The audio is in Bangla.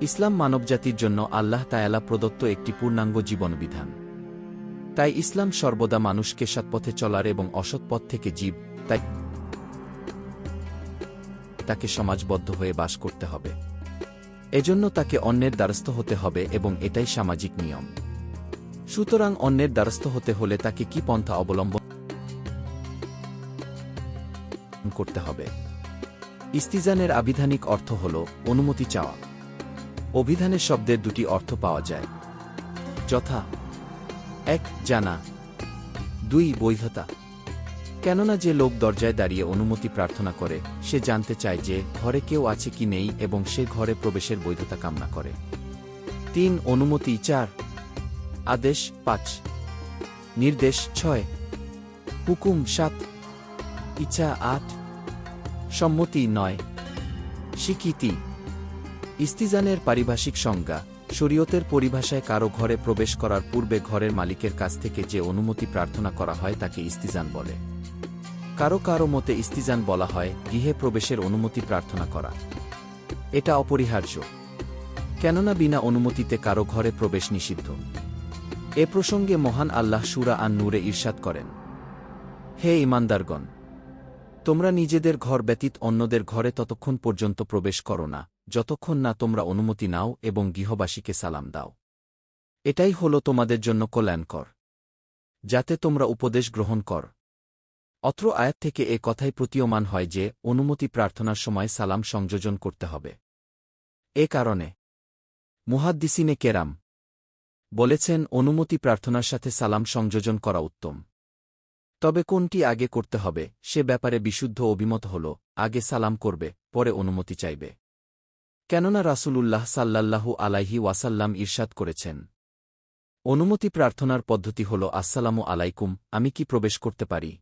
ইসলাম মানবজাতির জন্য আল্লাহ তায়ালা প্রদত্ত একটি পূর্ণাঙ্গ জীবনবিধান। তাই ইসলাম সর্বদা মানুষকে সৎপথে চলার এবং অসৎ পথ থেকে জীব, তাই তাকে সমাজবদ্ধ হয়ে বাস করতে হবে। এজন্য তাকে অন্যের দ্বারস্থ হতে হবে এবং এটাই সামাজিক নিয়ম। সুতরাং অন্যের দ্বারস্থ হতে হলে তাকে কি পন্থা অবলম্বন করতে হবে? ইস্তিজানের আবিধানিক অর্থ হল অনুমতি চাওয়া। অভিধানের শব্দের দুটি অর্থ পাওয়া যায়। যথা, এক, জানা। দুই, বৈধতা। কেননা যে লোক দরজায় দাঁড়িয়ে অনুমতি প্রার্থনা করে, সে জানতে চায় যে ঘরে কেউ আছে কি নেই এবং সে ঘরে প্রবেশের বৈধতা কামনা করে। তিন, অনুমতি, চার। আদেশ, পাঁচ। নির্দেশ, ছয়। হুকুম, সাত। ইচ্ছা, আট। সম্মতি, নয়। স্বীকৃতি। ইস্তিজানের পারিভাষিক সংজ্ঞা, শরীয়তের পরিভাষায় কারও ঘরে প্রবেশ করার পূর্বে ঘরের মালিকের কাছ থেকে যে অনুমতি প্রার্থনা করা হয় তাকে ইস্তিজান বলে। কারও কারও মতে ইস্তিজান বলা হয় গৃহে প্রবেশের অনুমতি প্রার্থনা করা। এটা অপরিহার্য। কেননা বিনা অনুমতিতে কারও ঘরে প্রবেশ নিষিদ্ধ। এ প্রসঙ্গে মহান আল্লাহ সুরা আন নূরে ঈর্ষাদ করেন, হে ইমানদারগণ তোমরা নিজেদের ঘর ব্যতীত অন্যদের ঘরে ততক্ষণ পর্যন্ত প্রবেশ করো না। যতক্ষণ না তোমরা অনুমতি নাও এবং গৃহবাসীকে সালাম দাও। এটাই হল তোমাদের জন্য কল্যাণকর, যাতে তোমরা উপদেশ গ্রহণ কর। অত্র আয়াত থেকে এ কথাই প্রতীয়মান হয় যে, অনুমতি প্রার্থনার সময় সালাম সংযোজন করতে হবে। এ কারণে মুহাদ্দিসিনে কেরাম বলেছেন, অনুমতি প্রার্থনার সাথে সালাম সংযোজন করা উত্তম। তবে কোনটি আগে করতে হবে, সে ব্যাপারে বিশুদ্ধ অভিমত হল, আগে সালাম করবে, পরে অনুমতি চাইবে। কেননা রাসূলুল্লাহ সাল্লাল্লাহু আলাইহি ওয়াসাল্লাম ইরশাদ করেছেন। অনুমতি প্রার্থনার পদ্ধতি হল, আসসালামু আলাইকুম, আমি কি প্রবেশ করতে পারি?